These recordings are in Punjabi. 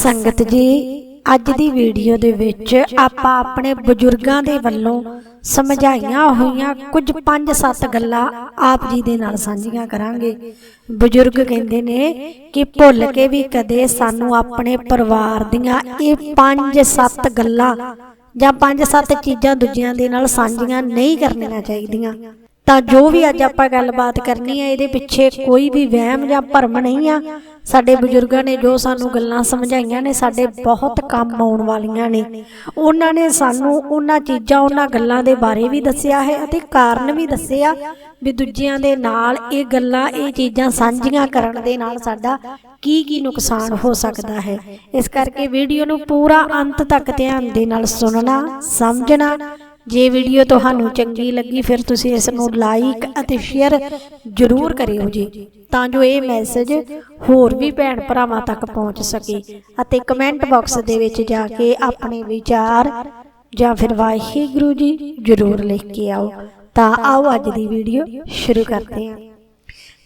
ਸੰਗਤ ਜੀ, ਅੱਜ ਦੀ ਵੀਡੀਓ ਦੇ ਵਿੱਚ ਆਪਾਂ ਆਪਣੇ ਬਜ਼ੁਰਗਾਂ ਦੇ ਵੱਲੋਂ ਸਮਝਾਈਆਂ ਹੋਈਆਂ ਕੁਝ 5-7 ਗੱਲਾਂ ਆਪ ਜੀ ਦੇ ਨਾਲ ਸਾਂਝੀਆਂ ਕਰਾਂਗੇ। ਬਜ਼ੁਰਗ ਕਹਿੰਦੇ ਨੇ ਕਿ ਭੁੱਲ ਕੇ ਵੀ ਕਦੇ ਸਾਨੂੰ ਆਪਣੇ ਪਰਿਵਾਰ ਦੀਆਂ ਇਹ 5-7 ਗੱਲਾਂ ਜਾਂ 5-7 ਚੀਜ਼ਾਂ ਦੂਜਿਆਂ ਦੇ ਨਾਲ ਸਾਂਝੀਆਂ ਨਹੀਂ ਕਰਨੀਆਂ ਚਾਹੀਦੀਆਂ। ਤਾਂ ਜੋ ਵੀ ਅੱਜ ਆਪਾਂ ਗੱਲਬਾਤ ਕਰਨੀ ਹੈ ਇਹਦੇ ਪਿੱਛੇ ਕੋਈ ਵੀ ਵਹਿਮ ਜਾਂ ਭਰਮ ਨਹੀਂ ਆ। ਸਾਡੇ ਬਜ਼ੁਰਗਾਂ ਨੇ ਜੋ ਸਾਨੂੰ ਗੱਲਾਂ ਸਮਝਾਈਆਂ ਨੇ, ਸਾਡੇ ਬਹੁਤ ਕੰਮ ਆਉਣ ਵਾਲੀਆਂ ਨੇ। ਉਹਨਾਂ ਨੇ ਸਾਨੂੰ ਉਹਨਾਂ ਚੀਜ਼ਾਂ, ਉਹਨਾਂ ਗੱਲਾਂ ਦੇ ਬਾਰੇ ਵੀ ਦੱਸਿਆ ਹੈ ਅਤੇ ਕਾਰਨ ਵੀ ਦੱਸਿਆ ਵੀ ਦੂਜਿਆਂ ਦੇ ਨਾਲ ਇਹ ਗੱਲਾਂ, ਇਹ ਚੀਜ਼ਾਂ ਸਾਂਝੀਆਂ ਕਰਨ ਦੇ ਨਾਲ ਸਾਡਾ ਕੀ ਕੀ ਨੁਕਸਾਨ ਹੋ ਸਕਦਾ ਹੈ। ਇਸ ਕਰਕੇ ਵੀਡੀਓ ਨੂੰ ਪੂਰਾ ਅੰਤ ਤੱਕ ਧਿਆਨ ਦੇ ਨਾਲ ਸੁਣਨਾ, ਸਮਝਣਾ ਜੇ ਵੀਡੀਓ ਤੁਹਾਨੂੰ ਚੰਗੀ ਲੱਗੀ, ਫਿਰ ਤੁਸੀਂ ਇਸ ਨੂੰ ਲਾਈਕ ਅਤੇ ਸ਼ੇਅਰ ਜ਼ਰੂਰ ਕਰਿਓ ਜੀ, ਤਾਂ ਜੋ ਇਹ ਮੈਸੇਜ ਹੋਰ ਵੀ ਭੈਣ ਭਰਾਵਾਂ ਤੱਕ ਪਹੁੰਚ ਸਕੇ ਅਤੇ ਕਮੈਂਟ ਬਾਕਸ ਦੇ ਵਿੱਚ ਜਾ ਕੇ ਆਪਣੇ ਵਿਚਾਰ ਜਾਂ ਫਿਰ ਵਾਹਿਗੁਰੂ ਜੀ ਜ਼ਰੂਰ ਲਿਖ ਕੇ ਆਓ। ਤਾਂ ਆਓ ਅੱਜ ਦੀ ਵੀਡੀਓ ਸ਼ੁਰੂ ਕਰਦੇ ਹਾਂ।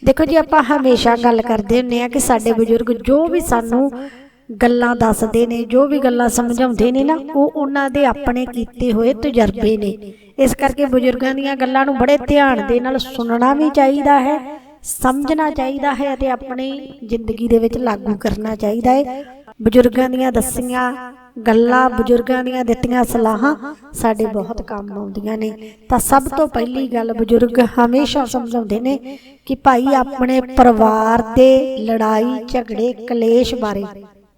ਦੇਖੋ ਜੀ, ਆਪਾਂ ਹਮੇਸ਼ਾ ਗੱਲ ਕਰਦੇ ਹੁੰਨੇ ਆ ਕਿ ਸਾਡੇ ਬਜ਼ੁਰਗ ਜੋ ਵੀ ਸਾਨੂੰ ਗੱਲਾਂ ਦੱਸਦੇ ਨੇ, ਜੋ ਵੀ ਗੱਲਾਂ ਸਮਝਾਉਂਦੇ ਨੇ ਨਾ, ਉਹ ਉਹਨਾਂ ਦੇ ਆਪਣੇ ਕੀਤੇ ਹੋਏ ਤਜਰਬੇ ਨੇ। ਇਸ ਕਰਕੇ ਬਜ਼ੁਰਗਾਂ ਦੀਆਂ ਗੱਲਾਂ ਨੂੰ ਬੜੇ ਧਿਆਨ ਦੇ ਨਾਲ ਸੁਣਨਾ ਵੀ ਚਾਹੀਦਾ ਹੈ, ਸਮਝਣਾ ਚਾਹੀਦਾ ਹੈ ਅਤੇ ਆਪਣੀ ਜ਼ਿੰਦਗੀ ਦੇ ਵਿੱਚ ਲਾਗੂ ਕਰਨਾ ਚਾਹੀਦਾ ਹੈ। ਬਜ਼ੁਰਗਾਂ ਦੀਆਂ ਦੱਸੀਆਂ ਗੱਲਾਂ, ਬਜ਼ੁਰਗਾਂ ਦੀਆਂ ਦਿੱਤੀਆਂ ਸਲਾਹਾਂ ਸਾਡੇ ਬਹੁਤ ਕੰਮ ਆਉਂਦੀਆਂ ਨੇ। ਤਾਂ ਸਭ ਤੋਂ ਪਹਿਲੀ ਗੱਲ ਬਜ਼ੁਰਗ ਹਮੇਸ਼ਾ ਸਮਝਾਉਂਦੇ ਨੇ ਕਿ ਭਾਈ ਆਪਣੇ ਪਰਿਵਾਰ ਦੇ ਲੜਾਈ, ਝਗੜੇ, ਕਲੇਸ਼ ਬਾਰੇ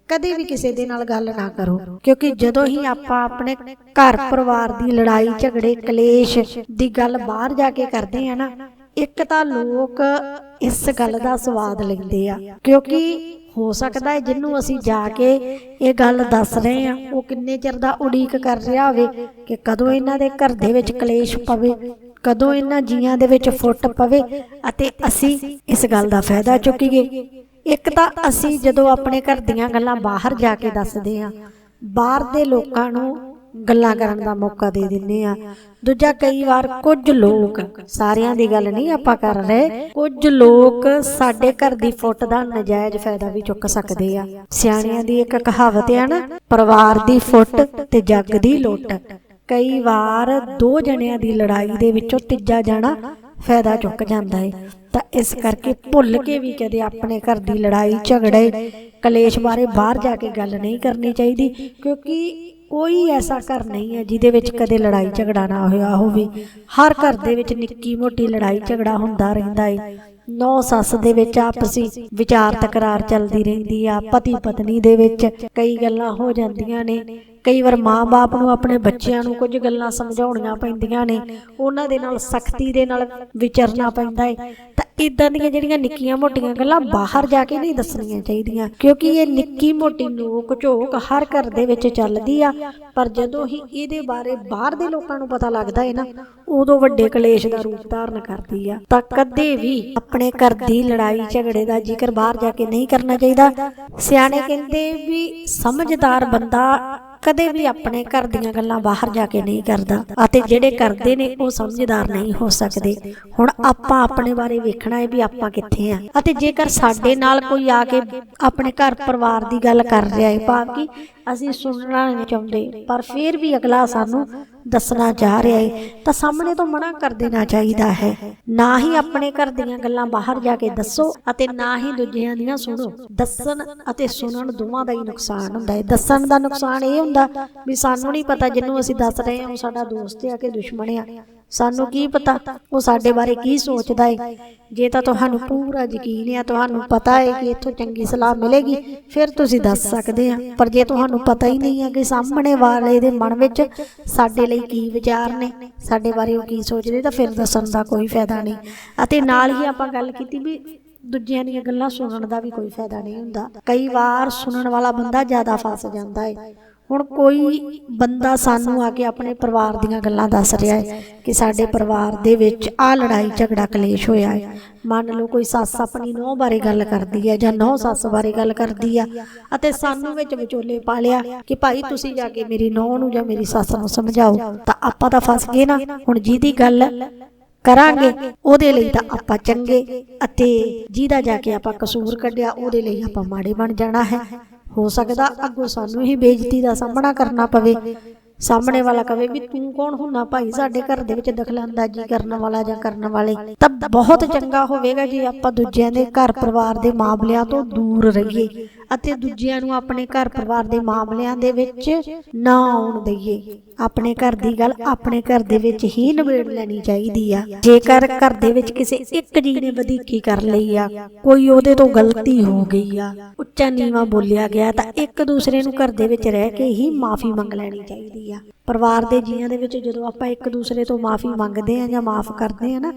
ਕਦੇ ਵੀ ਕਿਸੇ ਦੇ ਨਾਲ ਗੱਲ ਨਾ ਕਰੋ ਕਿਉਂਕਿ ਜਦੋਂ ਹੀ ਆਪਾਂ ਆਪਣੇ ਘਰ ਪਰਿਵਾਰ ਦੀ ਲੜਾਈ ਝਗੜੇ ਕਲੇਸ਼ ਦੀ ਗੱਲ ਬਾਹਰ ਜਾ ਕੇ ਕਰਦੇ ਆ ਨਾ ਇੱਕ ਤਾਂ ਲੋਕ ਇਸ ਗੱਲ ਦਾ ਸਵਾਦ ਲੈਂਦੇ ਆ ਕਿਉਂਕਿ ਹੋ ਸਕਦਾ ਹੈ ਜਿਹਨੂੰ ਅਸੀਂ ਜਾ ਕੇ ਇਹ ਗੱਲ ਦੱਸ ਰਹੇ ਆ ਉਹ ਕਿੰਨੇ ਚਿਰ ਦਾ ਉਡੀਕ ਕਰ ਰਿਹਾ ਹੋਵੇ ਕਿ ਕਦੋਂ ਇਹਨਾਂ ਦੇ ਘਰ ਦੇ ਵਿੱਚ ਕਲੇਸ਼ ਪਵੇ ਕਦੋਂ ਇਹਨਾਂ ਜੀਆਂ ਦੇ ਵਿੱਚ ਫੁੱਟ ਪਵੇ ਅਤੇ ਅਸੀਂ ਇਸ ਗੱਲ ਦਾ ਫਾਇਦਾ ਚੁੱਕੀਏ। ਇੱਕ ਤਾਂ ਅਸੀਂ ਜਦੋਂ ਆਪਣੇ ਘਰ ਦੀਆਂ ਗੱਲਾਂ ਬਾਹਰ ਜਾ ਕੇ ਦੱਸਦੇ ਆ ਬਾਹਰ ਦੇ ਲੋਕਾਂ ਨੂੰ ਗੱਲਾਂ ਕਰਨ ਦਾ ਮੌਕਾ ਦੇ ਦਿੰਨੇ ਆ ਦੂਜਾ ਕਈ ਵਾਰ ਕੁਝ ਲੋਕ, ਸਾਰਿਆਂ ਦੀ ਗੱਲ ਨਹੀਂ ਆਪਾਂ ਕਰ ਰਹੇ, ਕੁਝ ਲੋਕ ਸਾਡੇ ਘਰ ਦੀ ਫੁੱਟ ਦਾ ਨਜਾਇਜ਼ ਫਾਇਦਾ ਵੀ ਚੁੱਕ ਸਕਦੇ ਆ। ਸਿਆਣਿਆਂ ਦੀ ਇੱਕ ਕਹਾਵਤ ਹੈ ਨਾ, ਪਰਿਵਾਰ ਦੀ ਫੁੱਟ ਤੇ ਜੱਗ ਦੀ ਲੁੱਟ। ਕਈ ਵਾਰ ਦੋ ਜਣਿਆਂ ਦੀ ਲੜਾਈ ਦੇ ਵਿੱਚੋਂ ਤੀਜਾ ਜਾਣਾ ਫਾਇਦਾ ਚੁੱਕ ਜਾਂਦਾ ਹੈ ਤਾਂ ਇਸ ਕਰਕੇ ਭੁੱਲ ਕੇ ਵੀ ਕਦੇ ਆਪਣੇ ਘਰ ਦੀ ਲੜਾਈ, ਝਗੜੇ, ਕਲੇਸ਼ ਬਾਰੇ ਬਾਹਰ ਜਾ ਕੇ ਗੱਲ ਨਹੀਂ ਕਰਨੀ ਚਾਹੀਦੀ, ਕਿਉਂਕਿ ਕੋਈ ਐਸਾ ਘਰ ਨਹੀਂ ਹੈ ਜਿਹਦੇ ਵਿੱਚ ਕਦੇ ਲੜਾਈ ਝਗੜਾ ਨਾ ਹੋਇਆ ਹੋਵੇ। ਹਰ ਘਰ ਦੇ ਵਿੱਚ ਨਿੱਕੀ ਮੋਟੀ ਲੜਾਈ ਝਗੜਾ ਹੁੰਦਾ ਰਹਿੰਦਾ ਹੈ ਨੌ ਸੱਸ ਦੇ ਵਿੱਚ ਆਪਸੀ ਵਿਚਾਰ ਤਕਰਾਰ ਚੱਲਦੀ ਰਹਿੰਦੀ ਆ, ਪਤੀ ਪਤਨੀ ਦੇ ਵਿੱਚ ਕਈ ਗੱਲਾਂ ਹੋ ਜਾਂਦੀਆਂ ਨੇ। ਕਈ ਵਾਰ ਮਾਂ-ਬਾਪ ਨੂੰ ਆਪਣੇ ਬੱਚਿਆਂ ਨੂੰ ਕੁਝ ਗੱਲਾਂ ਸਮਝਾਉਣੀਆਂ ਪੈਂਦੀਆਂ ਨੇ ਉਹਨਾਂ ਦੇ ਨਾਲ ਸਖਤੀ ਦੇ ਨਾਲ ਵਿਚਰਨਾ ਪੈਂਦਾ ਹੈ। ਤਾਂ ਇਦਾਂ ਦੀਆਂ ਜਿਹੜੀਆਂ ਨਿੱਕੀਆਂ ਮੋਟੀਆਂ ਗੱਲਾਂ ਬਾਹਰ ਜਾ ਕੇ ਨਹੀਂ ਦੱਸਣੀਆਂ ਚਾਹੀਦੀਆਂ ਕਿਉਂਕਿ ਇਹ ਨਿੱਕੀ ਮੋਟੀ ਨੋਕ ਝੋਕ ਹਰ ਘਰ ਦੇ ਵਿੱਚ ਚੱਲਦੀ ਆ। ਪਰ ਜਦੋਂ ਹੀ ਇਹਦੇ ਬਾਰੇ ਬਾਹਰ ਦੇ ਲੋਕਾਂ ਨੂੰ ਪਤਾ ਲੱਗਦਾ ਹੈ ਨਾ ਉਦੋਂ ਵੱਡੇ ਕਲੇਸ਼ ਦਾ ਰੂਪ ਧਾਰਨ ਕਰਦੀ ਆ। ਤਾਂ ਕਦੇ ਵੀ ਆਪਣੇ ਘਰ ਦੀ ਲੜਾਈ ਝਗੜੇ ਦਾ ਜ਼ਿਕਰ ਬਾਹਰ ਜਾ ਕੇ ਨਹੀਂ ਕਰਨਾ ਚਾਹੀਦਾ। ਸਿਆਣੇ ਕਹਿੰਦੇ ਵੀ ਸਮਝਦਾਰ ਬੰਦਾ ਕਦੇ ਵੀ ਆਪਣੇ ਘਰ ਦੀਆਂ ਗੱਲਾਂ ਬਾਹਰ ਜਾ ਕੇ ਨਹੀਂ ਕਰਦਾ ਅਤੇ ਜਿਹੜੇ ਕਰਦੇ ਨੇ ਉਹ ਸਮਝਦਾਰ ਨਹੀਂ ਹੋ ਸਕਦੇ। ਹੁਣ ਆਪਾਂ ਆਪਣੇ ਬਾਰੇ ਵੇਖਣਾ ਹੈ ਵੀ ਆਪਾਂ ਕਿੱਥੇ ਆ। ਅਤੇ ਜੇਕਰ ਸਾਡੇ ਨਾਲ ਕੋਈ ਆ ਕੇ ਆਪਣੇ ਘਰ ਪਰਿਵਾਰ ਦੀ ਗੱਲ ਕਰ ਰਿਹਾ ਹੈ ਭਾਵ ਕਿ ਅਸੀਂ ਸੁਣਨਾ ਨਹੀਂ ਚਾਹੁੰਦੇ ਪਰ ਫਿਰ ਵੀ ਅਗਲਾ ਸਾਨੂੰ ਦੱਸਣਾ ਚਾਹ ਰਿਹਾ ਹੈ। ਤਾਂ ਸਾਹਮਣੇ ਤੋਂ ਮਨਾ ਕਰ ਦੇਣਾ ਚਾਹੀਦਾ ਹੈ। ਨਾ ਹੀ ਆਪਣੇ ਘਰ ਦੀਆਂ ਗੱਲਾਂ ਬਾਹਰ ਜਾ ਕੇ ਦੱਸੋ ਅਤੇ ਨਾ ਹੀ ਦੂਜਿਆਂ ਦੀਆਂ ਸੁਣੋ। ਦੱਸਣ ਅਤੇ ਸੁਣਨ ਦੋਵਾਂ ਦਾ ਹੀ ਨੁਕਸਾਨ ਹੁੰਦਾ ਹੈ। ਦੱਸਣ ਦਾ ਨੁਕਸਾਨ ਇਹ ਹੁੰਦਾ ਵੀ ਸਾਨੂੰ ਨਹੀਂ ਪਤਾ ਜਿਹਨੂੰ ਅਸੀਂ ਦੱਸ ਰਹੇ ਹਾਂ ਉਹ ਸਾਡਾ ਦੋਸਤ ਹੈ ਕਿ ਦੁਸ਼ਮਣ ਆ। ਸਾਨੂੰ ਕੀ ਪਤਾ? ਉਹ ਸਾਡੇ ਬਾਰੇ ਕੀ ਸੋਚਦਾ ਹੈ ਜੇ ਤਾਂ ਤੁਹਾਨੂੰ ਪੂਰਾ ਯਕੀਨ ਹੈ ਤੁਹਾਨੂੰ ਪਤਾ ਹੈ ਕਿ ਇੱਥੋਂ ਚੰਗੀ ਸਲਾਹ ਮਿਲੇਗੀ ਫਿਰ ਤੁਸੀਂ ਦੱਸ ਸਕਦੇ ਆ। ਪਰ ਜੇ ਤੁਹਾਨੂੰ ਪਤਾ ਹੀ ਨਹੀਂ ਹੈ ਕਿ ਸਾਹਮਣੇ ਵਾਲੇ ਦੇ ਮਨ ਵਿੱਚ ਸਾਡੇ ਲਈ ਕੀ ਵਿਚਾਰ ਨੇ? ਸਾਡੇ ਬਾਰੇ ਉਹ ਕੀ ਸੋਚਦੇ? ਤਾਂ ਫਿਰ ਦੱਸਣ ਦਾ ਕੋਈ ਫਾਇਦਾ ਨਹੀਂ। ਅਤੇ ਨਾਲ ਹੀ ਆਪਾਂ ਗੱਲ ਕੀਤੀ ਵੀ ਦੂਜਿਆਂ ਦੀਆਂ ਗੱਲਾਂ ਸੁਣਨ ਦਾ ਵੀ ਕੋਈ ਫਾਇਦਾ ਨਹੀਂ ਹੁੰਦਾ। ਕਈ ਵਾਰ ਸੁਣਨ ਵਾਲਾ ਬੰਦਾ ਜ਼ਿਆਦਾ ਫਸ ਜਾਂਦਾ ਹੈ ਹੁਣ ਕੋਈ ਬੰਦਾ ਸਾਨੂੰ ਆ ਕੇ ਆਪਣੇ ਪਰਿਵਾਰ ਦੀਆਂ ਗੱਲਾਂ ਦੱਸ ਰਿਹਾ ਹੈ ਕਿ ਸਾਡੇ ਪਰਿਵਾਰ ਦੇ ਵਿੱਚ ਆ ਲੜਾਈ ਝਗੜਾ ਕਲੇਸ਼ ਹੋਇਆ ਹੈ। ਮੰਨ ਲਓ ਕੋਈ ਸੱਸ ਆਪਣੀ ਨੂੰਹ ਬਾਰੇ ਗੱਲ ਕਰਦੀ ਹੈ ਜਾਂ ਨੂੰਹ ਸੱਸ ਬਾਰੇ ਗੱਲ ਕਰਦੀ ਆ ਅਤੇ ਸਾਨੂੰ ਵਿੱਚ ਵਿਚੋਲੇ ਪਾ ਲਿਆ ਕਿ ਭਾਈ ਤੁਸੀਂ ਜਾ ਕੇ ਮੇਰੀ ਨੂੰਹ ਨੂੰ ਜਾਂ ਮੇਰੀ ਸੱਸ ਨੂੰ ਸਮਝਾਓ ਤਾਂ ਆਪਾਂ ਤਾਂ ਫਸ ਗਏ ਨਾ। ਹੁਣ ਜਿਹਦੀ ਗੱਲ ਕਰਾਂਗੇ ਉਹਦੇ ਲਈ ਤਾਂ ਆਪਾਂ ਚੰਗੇ ਅਤੇ ਜਿਹਦਾ ਜਾ ਕੇ ਆਪਾਂ ਕਸੂਰ ਕੱਢਿਆ ਉਹਦੇ ਲਈ ਆਪਾਂ ਮਾੜੇ ਬਣ ਜਾਣਾ ਹੈ। ਹੋ ਸਕਦਾ ਅੱਗੋਂ ਸਾਨੂੰ ਹੀ ਬੇਇੱਜ਼ਤੀ ਦਾ ਸਾਹਮਣਾ ਕਰਨਾ ਪਵੇ। ਸਾਹਮਣੇ ਵਾਲਾ ਕਵੇ ਵੀ ਤੂੰ ਕੌਣ ਹੁੰਨਾ ਭਾਈ? ਸਾਡੇ ਘਰ ਦੇ ਵਿੱਚ ਦਖਲਅੰਦਾਜ਼ੀ ਕਰਨ ਵਾਲਾ ਜਾਂ ਕਰਨ ਵਾਲੇ ਤਾਂ ਬਹੁਤ ਚੰਗਾ ਹੋਵੇਗਾ ਜੇ ਆਪਾਂ ਦੂਜਿਆਂ ਦੇ ਘਰ ਪਰਿਵਾਰ ਦੇ ਮਾਮਲਿਆਂ ਤੋਂ ਦੂਰ ਰਹੀਏ। ਅਤੇ ਦੂਜਿਆਂ ਨੂੰ ਆਪਣੇ ਘਰ ਪਰਿਵਾਰ ਦੇ ਮਾਮਲਿਆਂ ਦੇ ਵਿੱਚ ਨਾ ਆਉਣ ਦਈਏ। ਆਪਣੇ ਘਰ ਦੀ ਗੱਲ ਆਪਣੇ ਘਰ ਦੇ ਵਿੱਚ ਹੀ ਨਿਬੇੜ ਲੈਣੀ ਚਾਹੀਦੀ ਆ। ਜੇਕਰ ਘਰ ਦੇ ਵਿੱਚ ਕਿਸੇ ਇੱਕ ਜੀ ਨੇ ਵਧੀਕੀ ਕਰ ਲਈ ਆ, ਕੋਈ ਉਹਦੇ ਤੋਂ ਗਲਤੀ ਹੋ ਗਈ ਆ। ਉੱਚਾ ਨੀਵਾ ਬੋਲਿਆ ਗਿਆ ਤਾਂ ਇੱਕ ਦੂਸਰੇ ਨੂੰ ਘਰ ਦੇ ਵਿੱਚ ਰਹਿ ਕੇ ਹੀ ਮਾਫੀ ਮੰਗ ਲੈਣੀ ਚਾਹੀਦੀ ਆ। ਪਰਿਵਾਰ ਦੇ ਜੀਆਂ ਦੇ ਵਿੱਚ ਜਦੋਂ ਆਪਾਂ ਇੱਕ ਦੂਸਰੇ ਤੋਂ ਮਾਫੀ ਮੰਗਦੇ ਆ ਜਾਂ ਮਾਫ ਕਰਦੇ ਆ ਨਾ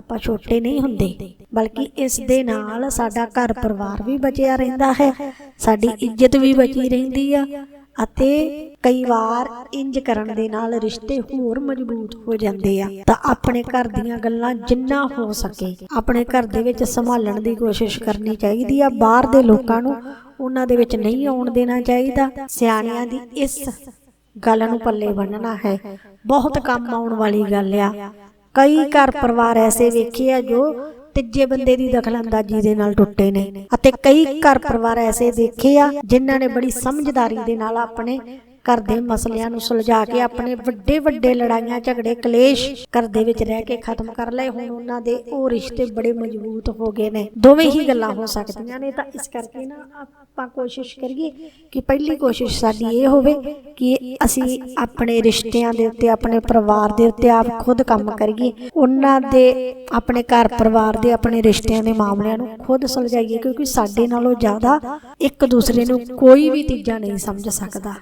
ਆਪਾਂ ਛੋਟੇ ਨਹੀਂ ਹੁੰਦੇ, ਬਲਕਿ ਇਸ ਦੇ ਨਾਲ ਸਾਡਾ ਘਰ ਪਰਿਵਾਰ ਵੀ ਬਚਿਆ ਰਹਿੰਦਾ ਹੈ, ਸਾਡੀ ਇੱਜ਼ਤ ਵੀ ਬਚੀ ਰਹਿੰਦੀ ਆ, ਅਤੇ ਕਈ ਵਾਰ ਇੰਜ ਕਰਨ ਦੇ ਨਾਲ ਰਿਸ਼ਤੇ ਹੋਰ ਮਜ਼ਬੂਤ ਹੋ ਜਾਂਦੇ ਆ। ਤਾਂ ਆਪਣੇ ਘਰ ਦੀਆਂ ਗੱਲਾਂ ਜਿੰਨਾ ਹੋ ਸਕੇ, ਆਪਣੇ ਘਰ ਦੇ ਵਿੱਚ ਸੰਭਾਲਣ ਦੀ ਕੋਸ਼ਿਸ਼ ਕਰਨੀ ਚਾਹੀਦੀ ਆ। ਬਾਹਰ ਦੇ ਲੋਕਾਂ ਨੂੰ ਉਹਨਾਂ ਦੇ ਵਿੱਚ ਨਹੀਂ ਆਉਣ ਦੇਣਾ ਚਾਹੀਦਾ। ਸਿਆਣਿਆਂ ਦੀ ਇਸ ਗੱਲ ਨੂੰ ਪੱਲੇ ਬੰਨਣਾ ਹੈ। ਬਹੁਤ ਕੰਮ ਆਉਣ ਵਾਲੀ ਗੱਲ ਆ। ਕਈ ਘਰ ਪਰਿਵਾਰ ਐਸੇ ਵੇਖੇ ਆ ਜੋ ਤੀਜੇ ਬੰਦੇ ਦੀ ਦਖਲਅੰਦਾਜ਼ੀ ਦੇ ਨਾਲ ਟੁੱਟੇ ਨੇ। ਅਤੇ ਕਈ ਘਰ ਪਰਿਵਾਰ ਐਸੇ ਦੇਖੇ ਆ ਜਿਨ੍ਹਾਂ ਨੇ ਬੜੀ ਸਮਝਦਾਰੀ ਦੇ ਨਾਲ ਆਪਣੇ ਘਰ ਦੇ ਮਸਲਿਆਂ ਨੂੰ ਸੁਲਝਾ ਕੇ ਆਪਣੇ ਵੱਡੇ ਵੱਡੇ ਲੜਾਈਆਂ, ਝਗੜੇ, ਕਲੇਸ਼ ਘਰ ਦੇ ਵਿੱਚ ਰਹਿ ਕੇ ਖਤਮ ਕਰ ਲਏ। ਹੁਣ ਉਹਨਾਂ ਦੇ ਉਹ ਰਿਸ਼ਤੇ ਬੜੇ ਮਜ਼ਬੂਤ ਹੋ ਗਏ ਨੇ। ਦੋਵੇਂ ਹੀ ਗੱਲਾਂ ਹੋ ਸਕਦੀਆਂ ਨੇ। ਤਾਂ ਇਸ ਕਰਕੇ ਨਾ ਆਪਾਂ ਕੋਸ਼ਿਸ਼ ਕਰੀਏ ਕਿ ਪਹਿਲੀ ਕੋਸ਼ਿਸ਼ ਸਾਡੀ ਇਹ ਹੋਵੇ ਕਿ ਅਸੀਂ ਆਪਣੇ ਰਿਸ਼ਤਿਆਂ ਦੇ ਉੱਤੇ, ਆਪਣੇ ਪਰਿਵਾਰ ਦੇ ਉੱਤੇ ਆਪ ਖੁਦ ਕੰਮ ਕਰੀਏ। ਉਹਨਾਂ ਦੇ, ਆਪਣੇ ਘਰ ਪਰਿਵਾਰ ਦੇ, ਆਪਣੇ ਰਿਸ਼ਤਿਆਂ ਦੇ ਮਾਮਲਿਆਂ ਨੂੰ ਖੁਦ ਸੁਲਝਾਈਏ। ਕਿਉਂਕਿ ਸਾਡੇ ਨਾਲੋਂ ਜ਼ਿਆਦਾ ਇੱਕ ਦੂਸਰੇ ਨੂੰ ਕੋਈ ਵੀ ਤੀਜਾ ਨਹੀਂ ਸਮਝ ਸਕਦਾ।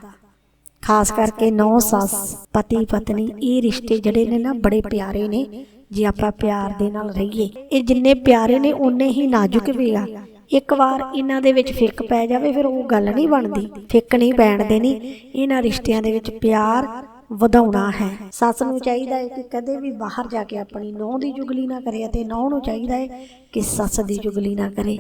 ਖਾਸ ਕਰਕੇ ਨੌ ਸੱਸ, ਪਤੀ, ਪਤਨੀ, ਇਹ ਰਿਸ਼ਤੇ ਜਿਹੜੇ ਨੇ ਨਾ ਬੜੇ ਪਿਆਰੇ ਨੇ। ਜੇ ਆਪਾਂ ਪਿਆਰ ਦੇ ਨਾਲ ਰਹੀਏ, ਇਹ ਜਿੰਨੇ ਪਿਆਰੇ ਨੇ ਉਨੇ ਹੀ ਨਾਜ਼ੁਕ ਵੀ ਆ। ਇੱਕ ਵਾਰ ਇਹਨਾਂ ਦੇ ਵਿੱਚ ਫਿੱਕ ਪੈ ਜਾਵੇ, ਫਿਰ ਉਹ ਗੱਲ ਨਹੀਂ ਬਣਦੀ। ਫਿੱਕ ਨਹੀਂ ਪੈਣ ਦੇਣੀ। ਇਹਨਾਂ ਰਿਸ਼ਤਿਆਂ ਦੇ ਵਿੱਚ ਪਿਆਰ ਵਧਾਉਣਾ ਹੈ। ਸੱਸ ਨੂੰ ਚਾਹੀਦਾ ਹੈ ਕਿ ਕਦੇ ਵੀ ਬਾਹਰ ਜਾ ਕੇ ਆਪਣੀ ਨੌਂ ਦੀ ਜੁਗਲੀ ਨਾ ਕਰੇ ਅਤੇ ਨੌਂ ਨੂੰ ਚਾਹੀਦਾ ਹੈ ਕਿ ਸੱਸ ਦੀ ਜੁਗਲੀ ਨਾ ਕਰੇ।